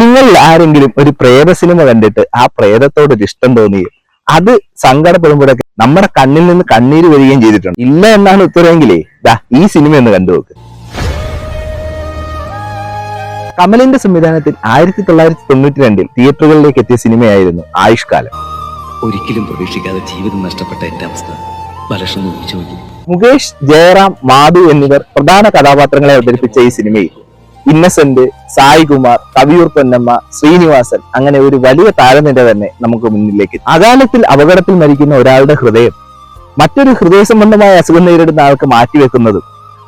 നിങ്ങളിൽ ആരെങ്കിലും ഒരു പ്രേത സിനിമ കണ്ടിട്ട് ആ പ്രേതത്തോട് ഒരു ഇഷ്ടം തോന്നുകയും അത് സങ്കടപ്പെടുമ്പോഴൊക്കെ നമ്മുടെ കണ്ണിൽ നിന്ന് കണ്ണീര് വരികയും ചെയ്തിട്ടുണ്ട്. ഇല്ല എന്നാണ് ഉത്തരവെങ്കിലേ ദാ ഈ സിനിമ ഒന്ന് കണ്ടു നോക്ക്. കമലിന്റെ സംവിധാനത്തിൽ ആയിരത്തി തൊള്ളായിരത്തി തൊണ്ണൂറ്റി രണ്ടിൽ തിയേറ്ററുകളിലേക്ക് എത്തിയ സിനിമയായിരുന്നു ആയുഷ്കാലം. ഒരിക്കലും പ്രതീക്ഷിക്കാതെ ജീവിതം നഷ്ടപ്പെട്ട എന്റെ അവസ്ഥ. മുകേഷ് ജയറാം മാധു എന്നിവർ പ്രധാന കഥാപാത്രങ്ങളെ അവതരിപ്പിച്ച ഈ സിനിമയിൽ ഇന്നസെന്റ് സായി കുമാർ കവിയൂർ പൊന്നമ്മ ശ്രീനിവാസൻ അങ്ങനെ ഒരു വലിയ താരനിര തന്നെ നമുക്ക് മുന്നിലേക്ക്. അകാലത്തിൽ അപകടത്തിൽ മരിക്കുന്ന ഒരാളുടെ ഹൃദയം മറ്റൊരു ഹൃദയ സംബന്ധമായ അസുഖം നേരിടുന്ന ആൾക്ക് മാറ്റിവെക്കുന്നതും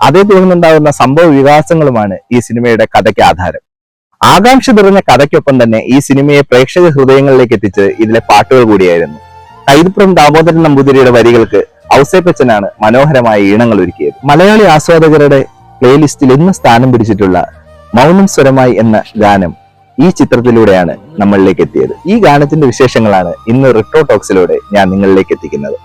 അതേ തുടർന്നുണ്ടാകുന്ന സംഭവ വികാസങ്ങളുമാണ് ഈ സിനിമയുടെ കഥയ്ക്ക് ആധാരം. ആകാംക്ഷ നിറഞ്ഞ കഥയ്ക്കൊപ്പം തന്നെ ഈ സിനിമയെ പ്രേക്ഷക ഹൃദയങ്ങളിലേക്ക് എത്തിച്ചത് ഇതിലെ പാട്ടുകൾ കൂടിയായിരുന്നു. കൈതപ്പുറം ദാമോദരൻ നമ്പൂതിരിയുടെ വരികൾക്ക് ഔസേപ്പച്ചനാണ് മനോഹരമായ ഈണങ്ങൾ ഒരുക്കിയത്. മലയാളി ആസ്വാദകരുടെ പ്ലേലിസ്റ്റിൽ ഇന്ന് സ്ഥാനം പിടിച്ചിട്ടുള്ള മൗനം സ്വരമായി എന്ന ഗാനം ഈ ചിത്രത്തിലൂടെയാണ് നമ്മളിലേക്ക് എത്തിയത്. ഈ ഗാനത്തിന്റെ വിശേഷങ്ങളാണ് ഇന്ന് റിട്രോ ടോക്സിലൂടെ ഞാൻ നിങ്ങളിലേക്ക് എത്തിക്കുന്നത്.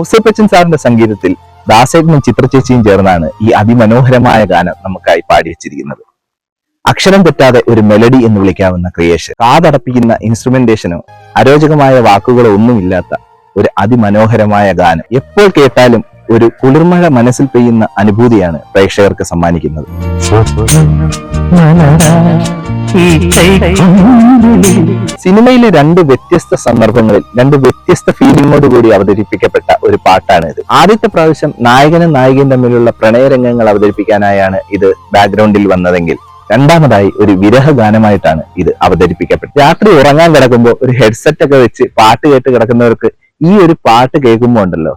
ഔസേപ്പച്ചൻ സാറിന്റെ സംഗീതത്തിൽ ദാസേട്ടനും ചിത്രചേച്ചിയും ചേർന്നാണ് ഈ അതിമനോഹരമായ ഗാനം നമുക്കായി പാടി വെച്ചിരിക്കുന്നത് അക്ഷരം തെറ്റാതെ ഒരു മെലഡി എന്ന് വിളിക്കാവുന്ന ക്രിയേഷൻ കാതടപ്പിക്കുന്ന ഇൻസ്ട്രുമെന്റേഷനോ അരോചകമായ വാക്കുകളോ ഒന്നുമില്ലാത്ത ഒരു അതിമനോഹരമായ ഗാനം. എപ്പോൾ കേട്ടാലും ഒരു കുളിർമഴ മനസ്സിൽ പെയ്യുന്ന അനുഭൂതിയാണ് പ്രേക്ഷകർക്ക് സമ്മാനിക്കുന്നത്. സിനിമയിലെ രണ്ട് വ്യത്യസ്ത സന്ദർഭങ്ങളിൽ രണ്ട് വ്യത്യസ്ത ഫീലിംഗോട് കൂടി അവതരിപ്പിക്കപ്പെട്ട ഒരു പാട്ടാണ് ഇത് ആദ്യത്തെ പ്രാവശ്യം നായകനും നായികയും തമ്മിലുള്ള പ്രണയരംഗങ്ങൾ അവതരിപ്പിക്കാനായാണ് ഇത് ബാക്ക്ഗ്രൗണ്ടിൽ വന്നതെങ്കിൽ രണ്ടാമതായി ഒരു വിരഹ ഗാനമായിട്ടാണ് ഇത് അവതരിപ്പിക്കപ്പെട്ടത്. രാത്രി ഉറങ്ങാൻ കിടക്കുമ്പോൾ ഒരു ഹെഡ്സെറ്റ് ഒക്കെ വെച്ച് പാട്ട് കേട്ട് കിടക്കുന്നവർക്ക് ഈ ഒരു പാട്ട് കേൾക്കുമ്പോൾ ഉണ്ടല്ലോ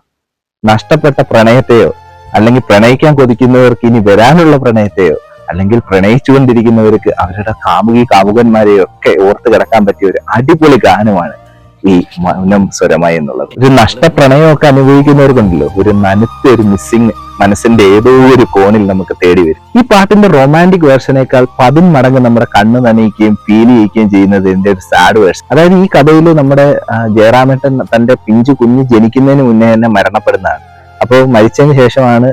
നഷ്ടപ്പെട്ട പ്രണയത്തെയോ അല്ലെങ്കിൽ പ്രണയിക്കാൻ കൊതിക്കുന്നവർക്ക് ഇനി വരാനുള്ള പ്രണയത്തെയോ അല്ലെങ്കിൽ പ്രണയിച്ചുകൊണ്ടിരിക്കുന്നവർക്ക് അവരുടെ കാമുകി കാമുകന്മാരെയോ ഒക്കെ ഓർത്ത് കിടക്കാൻ പറ്റിയ ഒരു അടിപൊളി ഗാനമാണ് ഈ മൗനം സ്വരമായി എന്നുള്ളത്. ഒരു നഷ്ടപ്രണയമൊക്കെ അനുഭവിക്കുന്നവർക്കുണ്ടല്ലോ ഒരു നനുത്ത ഒരു മിസ്സിങ് മനസ്സിന്റെ ഏതോ ഒരു കോണിൽ നമുക്ക് തേടി വരും. ഈ പാട്ടിന്റെ റൊമാന്റിക് വേർഷനേക്കാൾ പതിന്മടങ്ങ് നമ്മുടെ കണ്ണ് നനയിക്കുകയും ഫീൽ ചെയ്യിക്കുകയും ചെയ്യുന്നത് ഇതിന്റെ ഒരു സാഡ് വേർഷൻ അതായത് ഈ കഥയിൽ നമ്മുടെ ജയറാമേട്ടൻ തന്റെ പിഞ്ചു കുഞ്ഞ് ജനിക്കുന്നതിന് മുന്നേ തന്നെ മരണപ്പെടുന്നതാണ്. അപ്പോൾ മരിച്ചതിന് ശേഷമാണ്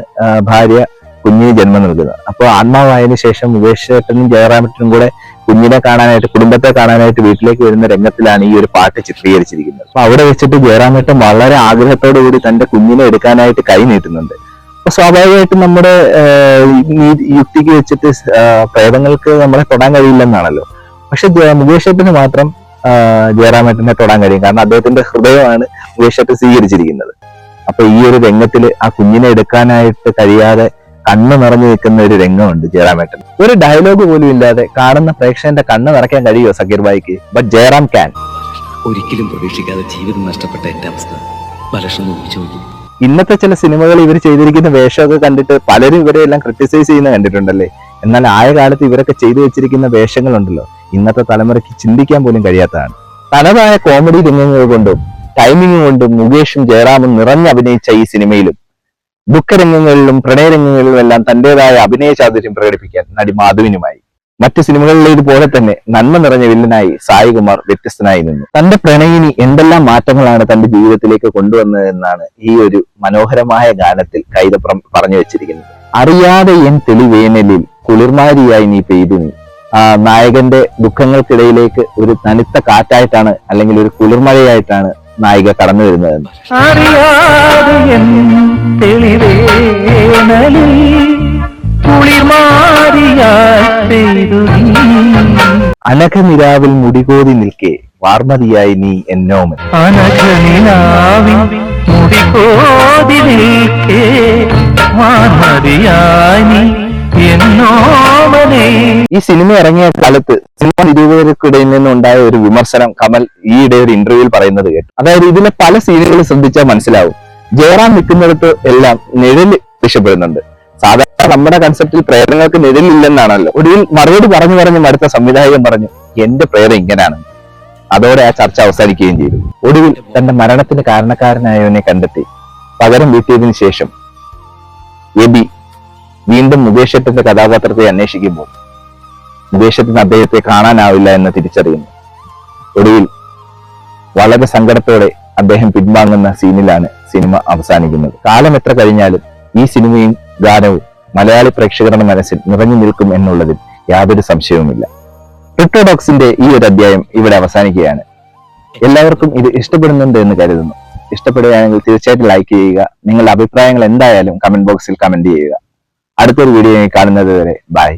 ഭാര്യ കുഞ്ഞിന് ജന്മം നൽകുന്നത്. അപ്പോൾ ആത്മാവായതിനു ശേഷം മുകേഷ് ചേട്ടനും ജയറാമേട്ടനും കൂടെ കുഞ്ഞിനെ കാണാനായിട്ട് കുടുംബത്തെ കാണാനായിട്ട് വീട്ടിലേക്ക് വരുന്ന രംഗത്തിലാണ് ഈ ഒരു പാട്ട് ചിത്രീകരിച്ചിരിക്കുന്നത്. അപ്പൊ അവിടെ വെച്ചിട്ട് ജയറാമേട്ടൻ വളരെ ആഗ്രഹത്തോടു കൂടി തന്റെ കുഞ്ഞിനെ എടുക്കാനായിട്ട് കൈ നീട്ടുന്നുണ്ട്. അപ്പൊ സ്വാഭാവികമായിട്ടും നമ്മുടെ യുക്തിക്ക് വെച്ചിട്ട് പ്രേതങ്ങൾക്ക് നമ്മളെ തൊടാൻ കഴിയില്ലെന്നാണല്ലോ. പക്ഷെ മുകേഷത്തിന് മാത്രം ജയറാമേട്ടനെ തൊടാൻ കഴിയും. കാരണം അദ്ദേഹത്തിന്റെ ഹൃദയമാണ് മുകേഷത്തെ സ്വീകരിച്ചിരിക്കുന്നത്. അപ്പൊ ഈ ഒരു രംഗത്തിൽ ആ കുഞ്ഞിനെ എടുക്കാനായിട്ട് കഴിയാതെ കണ്ണ് നിറഞ്ഞു നിൽക്കുന്ന ഒരു രംഗമുണ്ട് ജയറാമേട്ടൻ. ഒരു ഡയലോഗ് പോലും ഇല്ലാതെ കാണുന്ന പ്രേക്ഷകന്റെ കണ്ണ് നിറയ്ക്കാൻ കഴിയുമോ സക്കീർ ബായിക്ക് ബട്ട് ജയറാം ക്യാൻ ഒരിക്കലും പ്രതീക്ഷിക്കാതെ ജീവിതം നഷ്ടപ്പെട്ട എന്റെ അവസ്ഥ. ഇന്നത്തെ ചില സിനിമകൾ ഇവർ ചെയ്തിരിക്കുന്ന വേഷമൊക്കെ കണ്ടിട്ട് പലരും ഇവരെ എല്ലാം ക്രിട്ടിസൈസ് ചെയ്യുന്ന കണ്ടിട്ടുണ്ടല്ലേ? എന്നാൽ ആയ കാലത്ത് ഇവരൊക്കെ ചെയ്തു വെച്ചിരിക്കുന്ന വേഷങ്ങളുണ്ടല്ലോ. ഇന്നത്തെ തലമുറയ്ക്ക് ചിന്തിക്കാൻ പോലും കഴിയാത്തതാണ്. തനതായ കോമഡി രംഗങ്ങൾ കൊണ്ടും ടൈമിംഗ് കൊണ്ടും മുകേഷും ജയറാമും നിറഞ്ഞ് അഭിനയിച്ച ഈ സിനിമയിലും ദുഃഖരംഗങ്ങളിലും പ്രണയരംഗങ്ങളിലും എല്ലാം തന്റേതായ അഭിനയ ചാതുര്യം പ്രകടിപ്പിക്കാൻ നടി മാധുവിനുമായി. മറ്റു സിനിമകളിലേതുപോലെ തന്നെ നന്മ നിറഞ്ഞ വില്ലനായി സായികുമാർ വ്യത്യസ്തനായി നിന്നു. തന്റെ പ്രണയിനി എന്തെല്ലാം മാറ്റങ്ങളാണ് തന്റെ ജീവിതത്തിലേക്ക് കൊണ്ടുവന്നതെന്നാണ് ഈ ഒരു മനോഹരമായ ഗാനത്തിൽ കൈതപ്രം പറഞ്ഞു വെച്ചിരിക്കുന്നത്. അറിയാതെ എൻ തെളിവേനലിൽ കുളിർമാരിയായി നീ പെയ്തു നീ. ആ നായകന്റെ ദുഃഖങ്ങൾക്കിടയിലേക്ക് ഒരു തണുത്ത കാറ്റായിട്ടാണ് അല്ലെങ്കിൽ ഒരു കുളിർമഴയായിട്ടാണ് നായിക കടന്നു വരുന്നതെന്ന് തെളിവേനലിൽ. അനഘനിരാവിൽ മുടികോതി നിൽക്കെ വാർമതിയായി നീ എന്നോമൻ അനഘനിരാവിൽ മുടികോതി നിൽക്കേ വാർമതിയായി നീ ഈ സിനിമ ഇറങ്ങിയ കാലത്ത് സിനിമ നിരൂപകർക്കിടയിൽ നിന്നുണ്ടായ ഒരു വിമർശനം കമൽ ഈയിടെ ഒരു ഇന്റർവ്യൂവിൽ പറയുന്നത് കേട്ടു. അതായത് ഇതിലെ പല സീനുകൾ ശ്രദ്ധിച്ചാൽ മനസ്സിലാവും. ജയറാം നിൽക്കുന്നിടത്ത് എല്ലാം നിഴൽ രക്ഷപ്പെടുന്നുണ്ട്. സാധാരണ നമ്മുടെ കൺസെപ്റ്റിൽ പ്രേതങ്ങൾക്ക് നിഴലില്ലെന്നാണല്ലോ. ഒടുവിൽ മറുപടി പറഞ്ഞു പറഞ്ഞു മടുത്ത സംവിധായകൻ പറഞ്ഞു എന്റെ പ്രേതം ഇങ്ങനെയാണ് അതോടെ ആ ചർച്ച അവസാനിക്കുകയും ചെയ്തു. ഒടുവിൽ തന്റെ മരണത്തിന് കാരണക്കാരനായവനെ കണ്ടെത്തി. പകരം വീട്ടിയതിനു ശേഷം എബി വീണ്ടും മുകേഷത്തിന്റെ കഥാപാത്രത്തെ അന്വേഷിക്കുമ്പോൾ മുകേഷത്തിന് അദ്ദേഹത്തെ കാണാനാവില്ല എന്ന് തിരിച്ചറിയുന്നു. ഒടുവിൽ വളരെ സങ്കടത്തോടെ അദ്ദേഹം പിൻവാങ്ങുന്ന സീനിലാണ് സിനിമ അവസാനിക്കുന്നത്. കാലം എത്ര കഴിഞ്ഞാലും ഈ സിനിമയും ഗാനവും മലയാളി പ്രേക്ഷകരുടെ മനസ്സിൽ നിറഞ്ഞു നിൽക്കും എന്നുള്ളതിൽ യാതൊരു സംശയവുമില്ല. റിട്ടോഡോക്സിന്റെ ഈ ഒരു അധ്യായം ഇവിടെ അവസാനിക്കുകയാണ്. എല്ലാവർക്കും ഇത് ഇഷ്ടപ്പെടുന്നുണ്ട് എന്ന് കരുതുന്നു. ഇഷ്ടപ്പെടുകയാണെങ്കിൽ തീർച്ചയായിട്ടും ലൈക്ക് ചെയ്യുക. നിങ്ങളുടെ അഭിപ്രായങ്ങൾ എന്തായാലും കമന്റ് ബോക്സിൽ കമന്റ് ചെയ്യുക. അടുത്തൊരു വീഡിയോ കാണുന്നത് വരെ ബൈ